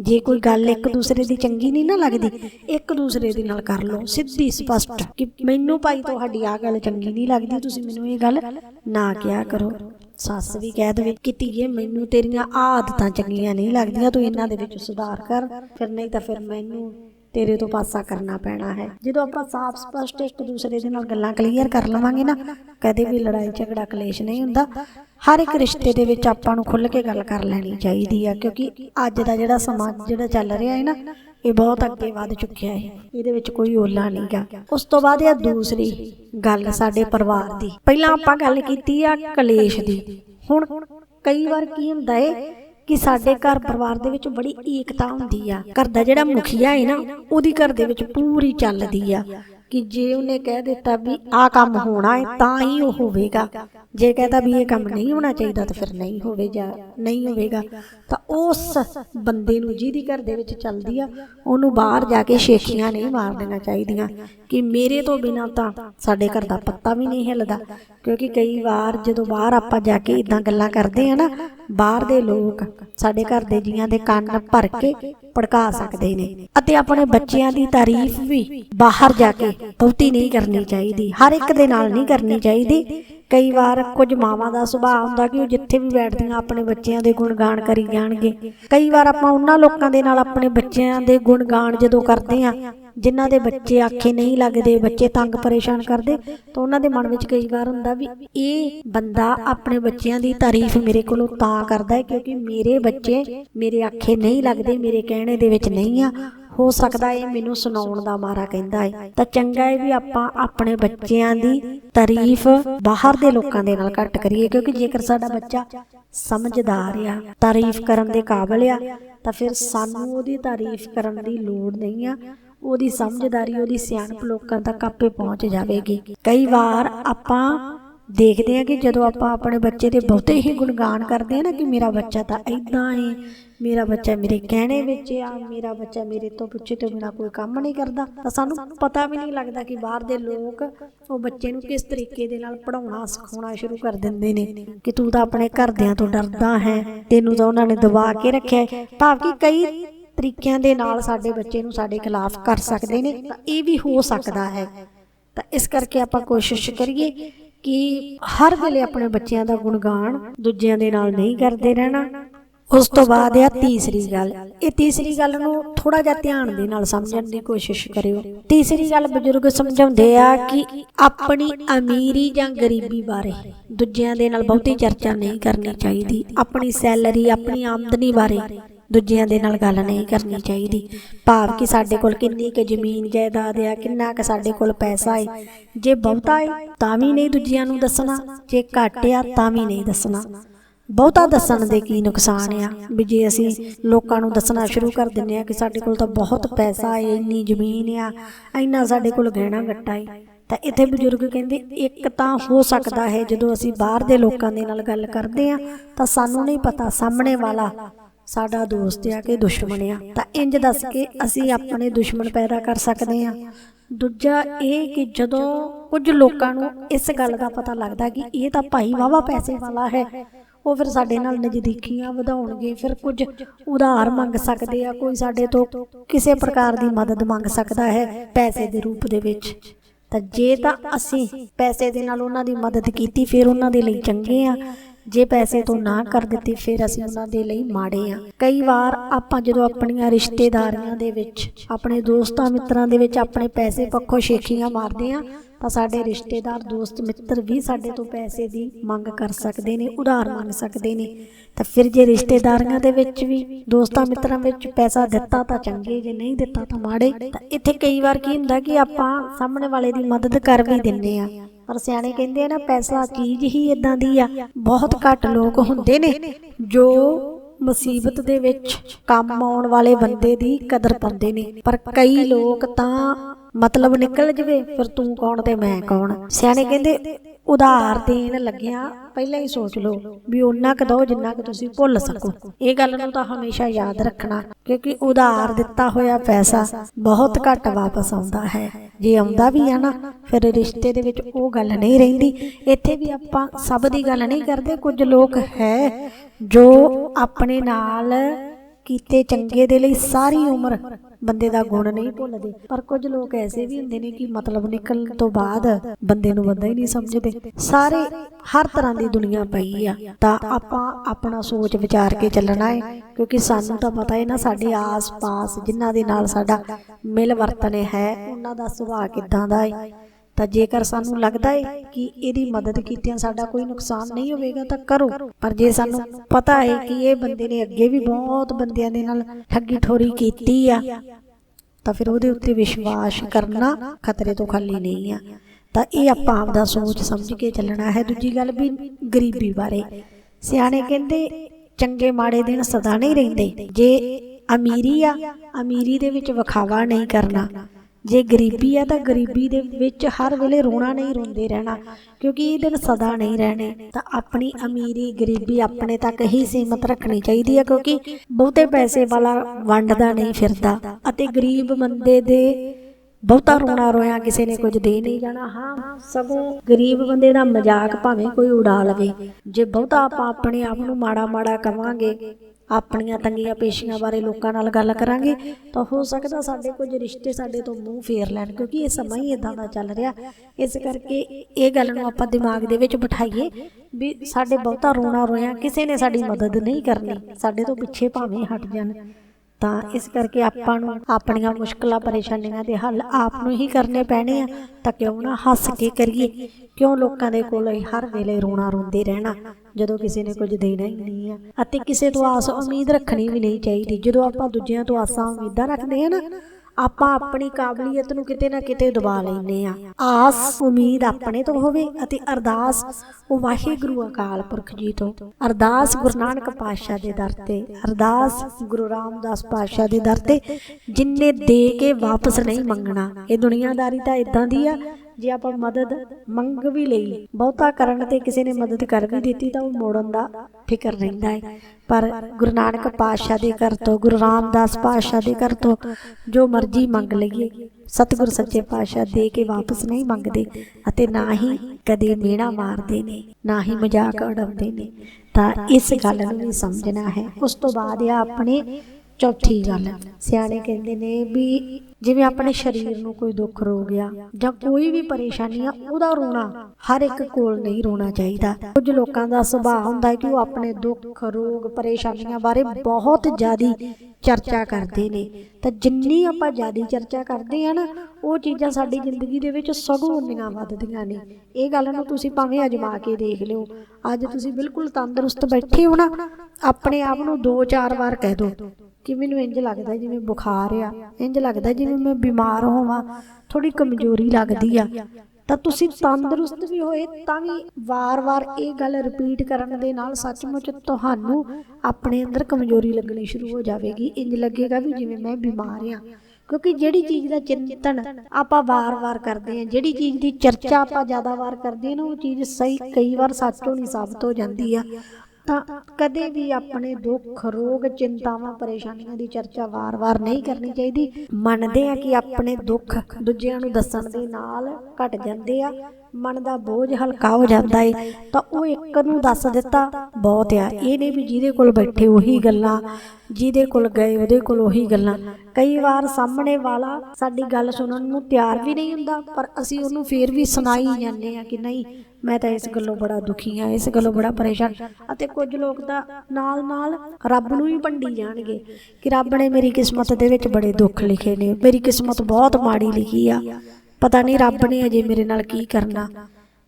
ਜੇ ਕੋਈ ਗੱਲ ਇੱਕ ਦੂਸਰੇ ਦੀ ਚੰਗੀ ਨਹੀਂ ਨਾ ਲੱਗਦੀ ਇੱਕ ਦੂਸਰੇ ਦੇ ਨਾਲ ਕਰ ਲਓ ਸਿੱਧੀ ਸਪਸ਼ਟ ਕਿ ਮੈਨੂੰ ਭਾਈ ਤੁਹਾਡੀ ਆ ਗੱਲ ਚੰਗੀ ਨਹੀਂ ਲੱਗਦੀ ਤੁਸੀਂ ਮੈਨੂੰ ਇਹ ਗੱਲ ਨਾ ਕਿਹਾ ਕਰੋ। ਸੱਸ ਵੀ ਕਹਿ ਦੇਵੇ ਕਿ ਧੀਏ ਮੈਨੂੰ ਤੇਰੀਆਂ ਆਦਤਾਂ ਚੰਗੀਆਂ ਨਹੀਂ ਲੱਗਦੀਆਂ ਤੂੰ ਇਹਨਾਂ ਦੇ ਵਿੱਚ ਸੁਧਾਰ ਕਰ ਫਿਰ ਨਹੀਂ ਤਾਂ ਫਿਰ ਮੈਨੂੰ ਤੇਰੇ ਤੋਂ ਪਾਸਾ ਕਰਨਾ ਪੈਣਾ ਹੈ। ਜਦੋਂ ਆਪਾਂ ਸਾਫ਼ ਸਪਸ਼ਟ ਇੱਕ ਦੂਸਰੇ ਦੇ ਨਾਲ ਗੱਲਾਂ ਕਲੀਅਰ ਕਰ ਲਵਾਂਗੇ ਨਾ, ਕਦੇ ਵੀ ਲੜਾਈ ਝਗੜਾ ਕਲੇਸ਼ ਨਹੀਂ ਹੁੰਦਾ। ਹਰ ਇੱਕ ਰਿਸ਼ਤੇ ਦੇ ਵਿੱਚ ਆਪਾਂ ਨੂੰ ਖੁੱਲ੍ਹ ਕੇ ਗੱਲ ਕਰ ਲੈਣੀ ਚਾਹੀਦੀ ਆ, ਕਿਉਂਕਿ ਅੱਜ ਦਾ ਜਿਹੜਾ ਸਮਾਂ ਜਿਹੜਾ ਚੱਲ ਰਿਹਾ ਹੈ ਨਾ, ਇਹ ਬਹੁਤ ਅੱਗੇ ਵੱਧ ਚੁੱਕਿਆ ਹੈ। ਇਹਦੇ ਵਿੱਚ ਕੋਈ ਓਲਾ ਨਹੀਂਗਾ ਉਸ ਤੋਂ ਬਾਅਦ ਇਹ ਦੂਸਰੀ ਗੱਲ ਸਾਡੇ ਪਰਿਵਾਰ ਦੀ। ਪਹਿਲਾਂ ਆਪਾਂ ਗੱਲ ਕੀਤੀ ਆ ਕਲੇਸ਼ ਦੀ। ਹੁਣ ਕਈ ਵਾਰ ਕੀ ਹੁੰਦਾ ਏ ਕਿ ਸਾਡੇ ਘਰ ਪਰਿਵਾਰ ਦੇ ਵਿੱਚ ਬੜੀ ਏਕਤਾ ਹੁੰਦੀ ਆ। ਘਰ ਦਾ ਜਿਹੜਾ ਮੁਖੀਆ ਹੈ ਨਾ, ਉਹਦੀ ਘਰ ਦੇ ਵਿੱਚ ਪੂਰੀ ਚੱਲਦੀ ਆ ਕਿ ਜੇ ਉਹਨੇ ਕਹਿ ਦਿੱਤਾ ਵੀ ਆਹ ਕੰਮ ਹੋਣਾ ਹੈ ਤਾਂ ਹੀ ਉਹ ਹੋਵੇਗਾ। ਜੇ ਕਹਤਾ ਵੀ ਇਹ ਕੰਮ ਨਹੀਂ ਹੋਣਾ ਚਾਹੀਦਾ, ਤਾਂ ਫਿਰ ਨਹੀਂ ਹੋਵੇ ਜਾਂ ਨਹੀਂ ਹੋਵੇਗਾ। ਤਾਂ ਉਸ ਬੰਦੇ ਨੂੰ ਜਿਹਦੀ ਘਰ ਦੇ ਵਿੱਚ ਚੱਲਦੀ ਆ, ਉਹਨੂੰ ਬਾਹਰ ਜਾ ਕੇ ਸ਼ੇਖੀਆਂ ਨਹੀਂ ਮਾਰ ਦੇਣਾ ਚਾਹੀਦੀਆਂ। ਕਿ ਮੇਰੇ ਤੋਂ ਬਿਨਾ ਤਾਂ ਸਾਡੇ ਘਰ ਦਾ ਪੱਤਾ ਵੀ ਨਹੀਂ ਹਿੱਲਦਾ। ਕਿਉਂਕਿ ਕਈ ਵਾਰ ਜਦੋਂ ਬਾਹਰ ਆਪਾਂ ਜਾ ਕੇ ਇਦਾਂ ਗੱਲਾਂ ਕਰਦੇ ਆ ਨਾ, ਬਾਹਰ ਦੇ ਲੋਕ ਸਾਡੇ ਘਰ ਦੇ ਜੀਆਂ ਦੇ ਕੰਨ ਭਰ ਕੇ ਭੜਕਾ ਸਕਦੇ ਨੇ। ਅਤੇ ਆਪਣੇ ਬੱਚਿਆਂ ਦੀ ਤਾਰੀਫ ਵੀ ਬਾਹਰ ਜਾ ਕੇ ਬਹੁਤੀ ਨਹੀਂ ਕਰਨੀ ਚਾਹੀਦੀ। ਹਰ ਇੱਕ ਦੇ ਨਾਲ ਨਹੀਂ ਕਰਨੀ ਚਾਹੀਦੀ। ਕਈ ਵਾਰ ਕੁਝ ਮਾਵਾਂ ਦਾ ਸੁਭਾਅ ਹੁੰਦਾ ਕਿ ਉਹ ਜਿੱਥੇ ਵੀ ਬੈਠਦੀਆਂ, ਆਪਣੇ ਬੱਚਿਆਂ ਦੇ ਗੁਣ ਗਾਣ ਕਰੀ ਜਾਣ। ਜਾਣਗੇ ਕਈ ਵਾਰ ਆਪਾਂ ਉਹਨਾਂ ਲੋਕਾਂ ਦੇ ਨਾਲ ਆਪਣੇ ਬੱਚਿਆਂ ਦੇ ਗੁਣਗਾਨ ਜਦੋਂ ਕਰਦੇ ਆ ਜਿਨ੍ਹਾਂ ਦੇ ਬੱਚੇ ਆਖੇ ਨਹੀਂ ਲੱਗਦੇ, ਬੱਚੇ ਤੰਗ ਪਰੇਸ਼ਾਨ ਕਰਦੇ, ਤਾਂ ਉਹਨਾਂ ਦੇ ਮਨ ਵਿੱਚ ਕਈ ਵਾਰ ਹੁੰਦਾ ਵੀ ਇਹ ਬੰਦਾ ਆਪਣੇ ਬੱਚਿਆਂ ਦੀ ਤਾਰੀਫ ਮੇਰੇ ਕੋਲੋਂ ਤਾਂ ਕਰਦਾ ਹੈ ਕਿਉਂਕਿ ਮੇਰੇ ਬੱਚੇ ਮੇਰੇ ਆਖੇ ਨਹੀਂ ਲੱਗਦੇ, ਮੇਰੇ ਕਹਿਣੇ ਦੇ ਵਿੱਚ ਨਹੀਂ ਆ। ਹੋ ਸਕਦਾ ਇਹ ਮੈਨੂੰ ਸੁਣਾਉਣ ਦਾ ਮਾਰਾ ਕਹਿੰਦਾ ਹੈ ਤਾਂ ਚੰਗਾ ਹੈ ਵੀ ਆਪਾਂ ਆਪਣੇ ਬੱਚਿਆਂ ਦੀ ਤਾਰੀਫ ਬਾਹਰ ਦੇ ਲੋਕਾਂ ਦੇ ਨਾਲ ਘੱਟ ਕਰੀਏ, ਕਿਉਂਕਿ ਜੇਕਰ ਸਾਡਾ ਬੱਚਾ ਸਮਝਦਾਰ ਆ, ਤਾਰੀਫ ਕਰਨ ਦੇ ਕਾਬਿਲ ਆ, ਤਾਂ ਫਿਰ ਸਾਨੂੰ ਉਹਦੀ ਤਾਰੀਫ ਕਰਨ ਦੀ ਲੋੜ ਨਹੀਂ ਆ। ਉਹਦੀ ਸਮਝਦਾਰੀ, ਉਹਦੀ ਸਿਆਣਪ ਲੋਕਾਂ ਤੱਕ ਆਪੇ ਪਹੁੰਚ ਜਾਵੇਗੀ। ਕਈ ਵਾਰ ਆਪਾਂ ਦੇਖਦੇ ਆ ਕਿ ਜਦੋਂ ਆਪਾਂ ਆਪਣੇ ਬੱਚੇ ਦੇ ਬਹੁਤੇ ਹੀ ਗੁਣਗਾਨ ਕਰਦੇ ਆ ਨਾ ਕਿ ਮੇਰਾ ਬੱਚਾ ਤਾਂ ਇਦਾਂ ਹੈ ਮੇਰਾ ਬੱਚਾ ਮੇਰੇ ਕਹਿਣੇ ਵਿੱਚ ਆ ਮੇਰਾ ਬੱਚਾ ਮੇਰੇ ਤੋਂ ਪੁੱਛੇ ਤੋਂ ਬਿਨਾ ਕੋਈ ਕੰਮ ਨਹੀਂ ਕਰਦਾ। ਤਾਂ ਸਾਨੂੰ ਪਤਾ ਵੀ ਨਹੀਂ ਲੱਗਦਾ ਕਿ ਬਾਹਰ ਦੇ ਲੋਕ ਉਹ ਬੱਚੇ ਨੂੰ ਕਿਸ ਤਰੀਕੇ ਦੇ ਨਾਲ ਪੜਾਉਣਾ ਸਿਖਾਉਣਾ ਸ਼ੁਰੂ ਕਰ ਦਿੰਦੇ ਨੇ ਕਿ ਤੂੰ ਤਾਂ ਆਪਣੇ ਘਰਦਿਆਂ ਤੋਂ ਡਰਦਾ ਹੈ ਤੈਨੂੰ ਤਾਂ ਉਹਨਾਂ ਨੇ ਦਬਾ ਕੇ ਰੱਖਿਆ ਭਾਵ ਕਿ ਕਈ ਤਰੀਕਿਆਂ ਦੇ ਨਾਲ ਸਾਡੇ ਬੱਚੇ ਨੂੰ ਸਾਡੇ ਖਿਲਾਫ ਕਰ ਸਕਦੇ ਨੇ ਤਾਂ ਇਹ ਵੀ ਹੋ ਸਕਦਾ ਹੈ। ਤਾਂ ਇਸ ਕਰਕੇ ਆਪਾਂ ਕੋਸ਼ਿਸ਼ ਕਰੀਏ ਕਿ ਹਰ ਵੇਲੇ ਆਪਣੇ ਬੱਚਿਆਂ ਦਾ ਗੁਣਗਾਨ ਦੂਜਿਆਂ ਦੇ ਨਾਲ ਨਹੀਂ ਕਰਦੇ ਰਹਿਣਾ ਉਸ ਤੋਂ ਬਾਅਦ ਆ ਤੀਸਰੀ ਗੱਲ। ਇਹ ਤੀਸਰੀ ਗੱਲ ਨੂੰ ਥੋੜਾ ਜਿਹਾ ਧਿਆਨ ਦੇ ਨਾਲ ਸਮਝਣ ਦੀ ਕੋਸ਼ਿਸ਼ ਕਰਿਓ। ਤੀਸਰੀ ਗੱਲ ਬਜ਼ੁਰਗ ਸਮਝਾਉਂਦੇ ਆ ਕਿ ਆਪਣੀ ਅਮੀਰੀ ਜਾਂ ਗਰੀਬੀ ਬਾਰੇ ਦੂਜਿਆਂ ਦੇ ਨਾਲ ਬਹੁਤੀ ਚਰਚਾ ਨਹੀਂ ਕਰਨੀ ਚਾਹੀਦੀ। ਆਪਣੀ ਸੈਲਰੀ, ਆਪਣੀ ਆਮਦਨੀ ਬਾਰੇ ਦੂਜਿਆਂ ਦੇ ਨਾਲ ਗੱਲ ਨਹੀਂ ਕਰਨੀ ਚਾਹੀਦੀ। ਭਾਵ ਕਿ ਸਾਡੇ ਕੋਲ ਕਿੰਨੀ ਕੁ ਜ਼ਮੀਨ, ਜਾਇਦਾਦ ਆ, ਕਿੰਨਾ ਕੁ ਸਾਡੇ ਕੋਲ ਪੈਸਾ ਹੈ ਜੇ ਬਹੁਤਾ ਹੈ ਤਾਂ ਵੀ ਨਹੀਂ ਦੂਜਿਆਂ ਨੂੰ ਦੱਸਣਾ। ਜੇ ਘੱਟ ਆ, ਤਾਂ ਵੀ ਨਹੀਂ ਦੱਸਣਾ। ਬਹੁਤਾ ਦੱਸਣ ਦੇ ਕੀ ਨੁਕਸਾਨ ਆ? ਵੀ ਜੇ ਅਸੀਂ ਲੋਕਾਂ ਨੂੰ ਦੱਸਣਾ ਸ਼ੁਰੂ ਕਰ ਦਿੰਨੇ ਆ ਕਿ ਸਾਡੇ ਕੋਲ ਤਾਂ ਬਹੁਤ ਪੈਸਾ ਏ ਇੰਨੀ ਜ਼ਮੀਨ ਆ, ਇੰਨਾ ਸਾਡੇ ਕੋਲ ਗਹਿਣਾ ਗੱਟਾ ਏ, ਤਾਂ ਇੱਥੇ ਬਜ਼ੁਰਗ ਕਹਿੰਦੇ ਇੱਕ ਤਾਂ ਹੋ ਸਕਦਾ ਹੈ ਜਦੋਂ ਅਸੀਂ ਬਾਹਰ ਦੇ ਲੋਕਾਂ ਦੇ ਨਾਲ ਗੱਲ ਕਰਦੇ ਆ, ਤਾਂ ਸਾਨੂੰ ਨਹੀਂ ਪਤਾ ਸਾਹਮਣੇ ਵਾਲਾ ਸਾਡਾ ਦੋਸਤ ਆ ਕਿ ਦੁਸ਼ਮਣ ਆ। ਤਾਂ ਇੰਜ ਦੱਸ ਕੇ ਅਸੀਂ ਆਪਣੇ ਦੁਸ਼ਮਣ ਪੈਦਾ ਕਰ ਸਕਦੇ ਆ। ਦੂਜਾ ਇਹ ਕਿ ਜਦੋਂ ਕੁਝ ਲੋਕਾਂ ਨੂੰ ਇਸ ਗੱਲ ਦਾ ਪਤਾ ਲੱਗਦਾ ਕਿ ਇਹ ਤਾਂ ਭਾਈ ਵਾਵਾ ਪੈਸੇ ਵਾਲਾ ਹੈ ਉਹ ਫਿਰ ਸਾਡੇ ਨਾਲ ਨਜ਼ਦੀਕੀਆਂ ਵਧਾਉਣਗੇ, ਫਿਰ ਕੁਝ ਉਧਾਰ ਮੰਗ ਸਕਦੇ ਆ, ਕੋਈ ਸਾਡੇ ਤੋਂ ਕਿਸੇ ਪ੍ਰਕਾਰ ਦੀ ਮਦਦ ਮੰਗ ਸਕਦਾ ਹੈ ਪੈਸੇ ਦੇ ਰੂਪ ਦੇ ਵਿੱਚ। ਤਾਂ ਜੇ ਤਾਂ ਅਸੀਂ ਪੈਸੇ ਦੇ ਨਾਲ ਉਹਨਾਂ ਦੀ ਮਦਦ ਕੀਤੀ, ਫਿਰ ਉਹਨਾਂ ਦੇ ਲਈ ਚੰਗੇ ਆ। ਜੇ ਪੈਸੇ ਤੋਂ ਨਾ ਕਰ ਦਿੱਤੀ, ਫਿਰ ਅਸੀਂ ਉਹਨਾਂ ਦੇ ਲਈ ਮਾੜੇ ਆ। ਕਈ ਵਾਰ ਆਪਾਂ ਜਦੋਂ ਆਪਣੀਆਂ ਰਿਸ਼ਤੇਦਾਰੀਆਂ ਦੇ ਵਿੱਚ, ਆਪਣੇ ਦੋਸਤਾਂ ਮਿੱਤਰਾਂ ਦੇ ਵਿੱਚ ਆਪਣੇ ਪੈਸੇ ਪੱਖੋਂ ਸ਼ੇਖੀਆਂ ਮਾਰਦੇ ਆ, ਤਾਂ ਸਾਡੇ ਰਿਸ਼ਤੇਦਾਰ ਦੋਸਤ ਮਿੱਤਰ ਵੀ ਸਾਡੇ ਤੋਂ ਪੈਸੇ ਦੀ ਮੰਗ ਕਰ ਸਕਦੇ ਨੇ, ਉਧਾਰ ਮੰਗ ਸਕਦੇ ਨੇ। ਤਾਂ ਫਿਰ ਜੇ ਰਿਸ਼ਤੇਦਾਰੀਆਂ ਦੇ ਵਿੱਚ ਵੀ ਦੋਸਤਾਂ ਮਿੱਤਰਾਂ ਵਿੱਚ ਪੈਸਾ ਦਿੱਤਾ ਤਾਂ ਚੰਗੇ, ਜੇ ਨਹੀਂ ਦਿੱਤਾ ਤਾਂ ਮਾੜੇ। ਤਾਂ ਇੱਥੇ ਕਈ ਵਾਰ ਕੀ ਹੁੰਦਾ ਕਿ ਆਪਾਂ ਸਾਹਮਣੇ ਵਾਲੇ ਦੀ ਮਦਦ ਕਰ ਵੀ ਦਿੰਦੇ ਆ। ਪਰ ਸਿਆਣੇ ਕਹਿੰਦੇ ਆ ਨਾ ਪੈਸਾ ਚੀਜ਼ ਹੀ ਇਦਾਂ ਦੀ ਆ। ਬਹੁਤ ਘੱਟ ਲੋਕ ਹੁੰਦੇ ਨੇ ਜੋ ਮੁਸੀਬਤ ਦੇ ਵਿੱਚ ਕੰਮ ਆਉਣ ਵਾਲੇ ਬੰਦੇ ਦੀ ਕਦਰ ਪਾਉਂਦੇ ਨੇ। ਪਰ ਕਈ ਲੋਕ ਤਾਂ ਮਤਲਬ ਨਿਕਲ ਜਵੇ ਫਿਰ ਤੂੰ ਕੌਣ ਤੇ ਮੈਂ ਕੌਣ? ਸਿਆਣੇ ਕਹਿੰਦੇ ਉਧਾਰ ਦੇਣ ਲੱਗਿਆ ਪਹਿਲਾਂ ਹੀ ਸੋਚ ਲਓ ਵੀ ਉਹਨਾਂ ਕੁ ਦੋ ਜਿੰਨਾ ਕੁ ਤੁਸੀਂ ਭੁੱਲ ਸਕੋ। ਇਹ ਗੱਲ ਨੂੰ ਤਾਂ ਹਮੇਸ਼ਾ ਯਾਦ ਰੱਖਣਾ, ਕਿਉਂਕਿ ਉਧਾਰ ਦਿੱਤਾ ਹੋਇਆ ਪੈਸਾ ਬਹੁਤ ਘੱਟ ਵਾਪਸ ਆਉਂਦਾ ਹੈ। ਜੇ ਆਉਂਦਾ ਵੀ ਆ ਨਾ, ਫਿਰ ਰਿਸ਼ਤੇ ਦੇ ਵਿੱਚ ਉਹ ਗੱਲ ਨਹੀਂ ਰਹਿੰਦੀ। ਇੱਥੇ ਵੀ ਆਪਾਂ ਸਭ ਦੀ ਗੱਲ ਨਹੀਂ ਕਰਦੇ, ਕੁਝ ਲੋਕ ਹੈ ਜੋ ਆਪਣੇ ਨਾਲ ਕੀਤੇ ਚੰਗੇ ਦੇ ਲਈ ਸਾਰੀ ਉਮਰ ਬੰਦੇ ਦਾ ਗੁਣ ਨਹੀਂ ਭੁੱਲਦੇ। ਪਰ ਕੁਝ ਲੋਕ ਐਸੇ ਵੀ ਹੁੰਦੇ ਨੇ ਕਿ ਮਤਲਬ ਨਿਕਲਣ ਤੋਂ ਬਾਅਦ ਬੰਦੇ ਨੂੰ ਬੰਦਾ ਹੀ ਨਹੀਂ ਸਮਝਦੇ। ਸਾਰੇ ਹਰ ਤਰ੍ਹਾਂ ਦੀ ਦੁਨੀਆ ਪਈ ਆ। ਤਾਂ ਆਪਾਂ ਆਪਣਾ ਸੋਚ ਵਿਚਾਰ ਕੇ ਚੱਲਣਾ ਹੈ, ਕਿਉਂਕਿ ਸਾਨੂੰ ਤਾਂ ਪਤਾ ਹੈ ਨਾ, ਸਾਡੇ ਆਸ-ਪਾਸ ਜਿਨ੍ਹਾਂ ਦੇ ਨਾਲ ਸਾਡਾ ਮਿਲ ਵਰਤਨ ਹੈ, ਉਹਨਾਂ ਦਾ ਸੁਭਾਅ ਕਿੱਦਾਂ ਦਾ ਹੈ। ਤਾਂ ਜੇਕਰ ਸਾਨੂੰ ਲੱਗਦਾ ਹੈ ਕਿ ਇਹਦੀ ਮਦਦ ਕੀਤਿਆਂ ਸਾਡਾ ਕੋਈ ਨੁਕਸਾਨ ਨਹੀਂ ਹੋਵੇਗਾ ਤਾਂ ਕਰੋ। ਪਰ ਜੇ ਸਾਨੂੰ ਪਤਾ ਹੈ ਕਿ ਇਹ ਬੰਦੇ ਨੇ ਅੱਗੇ ਵੀ ਬਹੁਤ ਬੰਦਿਆਂ ਦੇ ਨਾਲ ਠੱਗੀ ਠੋਰੀ ਕੀਤੀ ਆ, ਤਾਂ ਫਿਰ ਉਹਦੇ ਉੱਤੇ ਵਿਸ਼ਵਾਸ ਕਰਨਾ ਖਤਰੇ ਤੋਂ ਖਾਲੀ ਨਹੀਂ ਆ। ਤਾਂ ਇਹ ਆਪਾਂ ਆਪਦਾ ਸੋਚ ਸਮਝ ਕੇ ਚੱਲਣਾ ਹੈ। ਦੂਜੀ ਗੱਲ ਵੀ ਗਰੀਬੀ ਬਾਰੇ। ਸਿਆਣੇ ਕਹਿੰਦੇ, ਚੰਗੇ ਮਾੜੇ ਦਿਨ ਸਦਾ ਨਹੀਂ ਰਹਿੰਦੇ। ਜੇ ਅਮੀਰੀ ਆ, ਅਮੀਰੀ ਦੇ ਵਿੱਚ ਵਿਖਾਵਾ ਨਹੀਂ ਕਰਨਾ। ਜੇ ਗਰੀਬੀ ਆ ਤਾਂ ਗਰੀਬੀ ਦੇ ਵਿੱਚ ਹਰ ਵੇਲੇ ਰੋਣਾ ਨਹੀਂ ਰੋਂਦੇ ਰਹਿਣਾ, ਕਿਉਂਕਿ ਇਹ ਦਿਨ ਸਦਾ ਨਹੀਂ ਰਹਿਣੇ। ਤਾਂ ਆਪਣੀ ਅਮੀਰੀ ਗਰੀਬੀ ਆਪਣੇ ਤੱਕ ਹੀ ਸੀਮਤ ਰੱਖਣੀ ਚਾਹੀਦੀ ਹੈ, ਕਿਉਂਕਿ ਬਹੁਤੇ ਪੈਸੇ ਵਾਲਾ ਵੰਡਦਾ ਨਹੀਂ ਫਿਰਦਾ ਅਤੇ ਗਰੀਬ ਬੰਦੇ ਦੇ ਬਹੁਤਾ ਰੋਣਾ ਰੋਇਆ ਕਿਸੇ ਨੇ ਕੁਝ ਦੇ ਨਹੀਂ ਜਾਣਾ। ਹਾਂ, ਸਗੋਂ ਗਰੀਬ ਬੰਦੇ ਦਾ ਮਜ਼ਾਕ ਭਾਵੇਂ ਕੋਈ ਉਡਾ ਲਵੇ। ਜੇ ਬਹੁਤਾ ਆਪਾਂ ਆਪਣੇ ਆਪ ਨੂੰ ਮਾੜਾ ਮਾੜਾ ਕਵਾਂਗੇ ਆਪਣੀਆਂ ਤੰਗੀਆਂ ਪੇਸ਼ੀਆਂ ਬਾਰੇ ਲੋਕਾਂ ਨਾਲ ਗੱਲ ਕਰਾਂਗੇ, ਤਾਂ ਹੋ ਸਕਦਾ ਸਾਡੇ ਕੁਝ ਰਿਸ਼ਤੇ ਸਾਡੇ ਤੋਂ ਮੂੰਹ ਫੇਰ ਲੈਣ, ਕਿਉਂਕਿ ਇਹ ਸਮਾਂ ਹੀ ਇਦਾਂ ਦਾ ਚੱਲ ਰਿਹਾ। ਇਸ ਕਰਕੇ ਇਹ ਗੱਲ ਨੂੰ ਆਪਾਂ ਦਿਮਾਗ ਦੇ ਵਿੱਚ ਬਿਠਾਈਏ ਵੀ ਸਾਡੇ ਬਹੁਤਾ ਰੋਣਾ ਰੋਇਆ ਕਿਸੇ ਨੇ ਸਾਡੀ ਮਦਦ ਨਹੀਂ ਕਰਨੀ, ਸਾਡੇ ਤੋਂ ਪਿੱਛੇ ਭਾਵੇਂ ਹਟ ਜਾਣ। ਤਾਂ ਇਸ ਕਰਕੇ ਆਪਾਂ ਨੂੰ ਆਪਣੀਆਂ ਮੁਸ਼ਕਲਾਂ, ਪਰੇਸ਼ਾਨੀਆਂ ਦੇ ਹੱਲ ਆਪ ਨੂੰ ਹੀ ਕਰਨੇ ਪੈਣੇ ਆ, ਤਾਂ ਕਿਉਂ ਨਾ ਹੱਸ ਕੇ ਕਰੀਏ। ਕਿਉਂ ਲੋਕਾਂ ਦੇ ਕੋਲ ਹਰ ਵੇਲੇ ਰੋਣਾ ਰੋਂਦੇ ਰਹਿਣਾ, ਜਦੋਂ ਕਿਸੇ ਨੇ ਕੁਝ ਦੇਣਾ ਹੀ ਨਹੀਂ ਆ। ਅਤੇ ਕਿਸੇ ਤੋਂ ਆਸ ਉਮੀਦ ਰੱਖਣੀ ਵੀ ਨਹੀਂ ਚਾਹੀਦੀ। ਜਦੋਂ ਆਪਾਂ ਦੂਜਿਆਂ ਤੋਂ ਆਸਾਂ ਉਮੀਦਾਂ ਰੱਖਦੇ ਆ ਨਾ ਆਪਾਂ ਆਪਣੀ ਕਾਬਲੀਅਤ ਨੂੰ ਕਿਤੇ ਨਾ ਕਿਤੇ ਦਬਾ ਲੈਂਦੇ ਆ ਆਸ, ਉਮੀਦ ਆਪਣੇ ਤੋਂ ਹੋਵੇ ਅਤੇ ਅਰਦਾਸ ਉਹ ਵਾਹਿਗੁਰੂ ਅਕਾਲ ਪੁਰਖ ਜੀ ਤੋਂ। ਅਰਦਾਸ ਗੁਰੂ ਨਾਨਕ ਪਾਤਸ਼ਾਹ ਦੇ ਦਰ ਤੇ, ਅਰਦਾਸ ਗੁਰੂ ਰਾਮਦਾਸ ਪਾਤਸ਼ਾਹ ਦੇ ਦਰ ਤੇ ਜਿਨਨੇ ਦੇ ਕੇ ਵਾਪਸ ਨਹੀਂ ਮੰਗਣਾ। ਇਹ ਦੁਨੀਆਦਾਰੀ ਤਾਂ ਇਦਾਂ ਦੀ ਆ ਜੇ ਆਪਾਂ ਮਦਦ ਮੰਗ ਵੀ ਲਈ, ਬਹੁਤਾ ਕਰਨ ਤੇ ਕਿਸੇ ਨੇ ਮਦਦ ਕਰ ਵੀ ਦਿੱਤੀ ਤਾਂ ਉਹ ਮੋੜਨ ਦਾ ਫਿਕਰ ਰਹਿੰਦਾ ਹੈ। ਪਰ ਗੁਰੂ ਨਾਨਕ ਪਾਤਸ਼ਾਹ ਦੇ ਘਰ ਤੋਂ, ਗੁਰੂ ਰਾਮਦਾਸ ਪਾਤਸ਼ਾਹ ਦੇ ਘਰ ਤੋਂ ਜੋ ਮਰਜ਼ੀ ਮੰਗ ਲਈਏ, ਸਤਿਗੁਰ ਸੱਚੇ ਪਾਤਸ਼ਾਹ ਦੇ ਕੇ ਵਾਪਸ ਨਹੀਂ ਮੰਗਦੇ ਅਤੇ ਨਾ ਹੀ ਕਦੇ ਮੇਣਾ ਮਾਰਦੇ ਨੇ, ਨਾ ਹੀ ਮਜ਼ਾਕ ਉਡਾਉਂਦੇ ਨੇ, ਤਾਂ ਇਸ ਗੱਲ ਨੂੰ ਵੀ ਸਮਝਣਾ ਹੈ। ਉਸ ਤੋਂ ਬਾਅਦ ਆ ਆਪਣੇ ਚੌਥੀ ਗੱਲ। ਸਿਆਣੇ ਕਹਿੰਦੇ ਨੇ ਵੀ ਜਿਵੇਂ ਆਪਣੇ ਸਰੀਰ ਨੂੰ ਕੋਈ ਦੁੱਖ ਰੋਗ ਆ ਜਾਂ ਕੋਈ ਵੀ ਪਰੇਸ਼ਾਨੀ ਆ ਉਹਦਾ ਰੋਣਾ ਹਰ ਇੱਕ ਕੋਲ ਨਹੀਂ ਰੋਣਾ ਚਾਹੀਦਾ। ਕੁਝ ਲੋਕਾਂ ਦਾ ਸੁਭਾਅ ਹੁੰਦਾ ਹੈ ਕਿ ਉਹ ਆਪਣੇ ਦੁੱਖ ਰੋਗ ਪਰੇਸ਼ਾਨੀਆਂ ਬਾਰੇ ਬਹੁਤ ਜ਼ਿਆਦੀ ਚਰਚਾ ਕਰਦੇ ਨੇ। ਤਾਂ ਜਿੰਨੀ ਆਪਾਂ ਜ਼ਿਆਦਾ ਚਰਚਾ ਕਰਦੇ ਆ ਨਾ, ਉਹ ਚੀਜ਼ਾਂ ਸਾਡੀ ਜ਼ਿੰਦਗੀ ਦੇ ਵਿੱਚ ਸਗੋਂ ਉਨੀਆਂ ਵੱਧਦੀਆਂ ਨੇ। ਇਹ ਗੱਲ ਨੂੰ ਤੁਸੀਂ ਭਾਵੇਂ ਅਜਮਾ ਕੇ ਦੇਖ ਲਿਓ। ਅੱਜ ਤੁਸੀਂ ਬਿਲਕੁਲ ਤੰਦਰੁਸਤ ਬੈਠੇ ਹੋ ਨਾ, ਆਪਣੇ ਆਪ ਨੂੰ ਦੋ ਚਾਰ ਵਾਰ ਕਹਿ ਦਿਓ ਕਿ ਮੈਨੂੰ ਇੰਜ ਲੱਗਦਾ ਜਿਵੇਂ ਬੁਖਾਰ ਆ ਇੰਜ ਲੱਗਦਾ ਜਿਵੇਂ ਮੈਂ ਬਿਮਾਰ ਹੋਵਾਂ ਥੋੜੀ ਕਮਜ਼ੋਰੀ ਲੱਗਦੀ ਆ। ਤਾਂ ਤੁਸੀਂ ਤੰਦਰੁਸਤ ਵੀ ਹੋਏ ਤਾਂ ਵੀ ਵਾਰ-ਵਾਰ ਇਹ ਗੱਲ ਰਿਪੀਟ ਕਰਨ ਦੇ ਨਾਲ ਸੱਚਮੁੱਚ ਤੁਹਾਨੂੰ ਆਪਣੇ ਅੰਦਰ ਕਮਜ਼ੋਰੀ ਲੱਗਣੀ ਸ਼ੁਰੂ ਹੋ ਜਾਵੇਗੀ। ਇੰਜ ਲੱਗੇਗਾ ਵੀ ਜਿਵੇਂ ਮੈਂ ਬਿਮਾਰ ਆ ਕਿਉਂਕਿ ਜਿਹੜੀ ਚੀਜ਼ ਦਾ ਚਿੰਤਨ ਆਪਾਂ ਵਾਰ-ਵਾਰ ਕਰਦੇ ਹਾਂ। ਜਿਹੜੀ ਚੀਜ਼ ਦੀ ਚਰਚਾ ਆਪਾਂ ਜ਼ਿਆਦਾ ਵਾਰ ਕਰਦੇ ਹਾਂ ਨਾ ਉਹ ਚੀਜ਼ ਸਹੀ ਕਈ ਵਾਰ ਸੱਚ ਹੋਣੀ ਸਾਬਤ ਹੋ ਜਾਂਦੀ ਆ। ਤਾਂ ਕਦੇ ਵੀ ਆਪਣੇ ਦੁੱਖ, ਰੋਗ, ਚਿੰਤਾਵਾਂ, ਪਰੇਸ਼ਾਨੀਆਂ ਦੀ ਚਰਚਾ ਵਾਰ-ਵਾਰ ਨਹੀਂ ਕਰਨੀ ਚਾਹੀਦੀ। ਮੰਨਦੇ ਆ ਕਿ ਆਪਣੇ ਦੁੱਖ ਦੂਜਿਆਂ ਨੂੰ ਦੱਸਣ ਦੇ ਨਾਲ ਘਟ ਜਾਂਦੇ ਆ। ਮਨ ਦਾ ਬੋਝ ਹਲਕਾ ਹੋ ਜਾਂਦਾ ਏ। ਤਾਂ ਉਹ ਇੱਕ ਨੂੰ ਦੱਸ ਦਿੱਤਾ, ਬਹੁਤ ਆ ਇਹ ਨਹੀਂ ਵੀ ਜਿਹਦੇ ਕੋਲ ਬੈਠੇ ਉਹੀ ਗੱਲਾਂ, ਜਿਹਦੇ ਕੋਲ ਗਏ ਉਹਦੇ ਕੋਲ ਉਹੀ ਗੱਲਾਂ। ਕਈ ਵਾਰ ਸਾਹਮਣੇ ਵਾਲਾ ਸਾਡੀ ਗੱਲ ਸੁਣਨ ਨੂੰ ਤਿਆਰ ਵੀ ਨਹੀਂ ਹੁੰਦਾ, ਪਰ ਅਸੀਂ ਉਹਨੂੰ ਫੇਰ ਵੀ ਸੁਣਾਈ ਜਾਂਦੇ ਆ ਕਿ ਨਹੀਂ ਮੈਂ ਤਾਂ ਇਸ ਗੱਲੋਂ ਬੜਾ ਦੁਖੀ ਹਾਂ, ਇਸ ਗੱਲੋਂ ਬੜਾ ਪਰੇਸ਼ਾਨ। ਅਤੇ ਕੁਝ ਲੋਕ ਤਾਂ ਨਾਲ ਨਾਲ ਰੱਬ ਨੂੰ ਹੀ ਭੰਡੀ ਜਾਣਗੇ ਕਿ ਰੱਬ ਨੇ ਮੇਰੀ ਕਿਸਮਤ ਦੇ ਵਿੱਚ ਬੜੇ ਦੁੱਖ ਲਿਖੇ ਨੇ, ਮੇਰੀ ਕਿਸਮਤ ਬਹੁਤ ਮਾੜੀ ਲਿਖੀ ਆ। ਪਤਾ ਨਹੀਂ ਰੱਬ ਨੇ ਅਜੇ ਮੇਰੇ ਨਾਲ ਕੀ ਕਰਨਾ।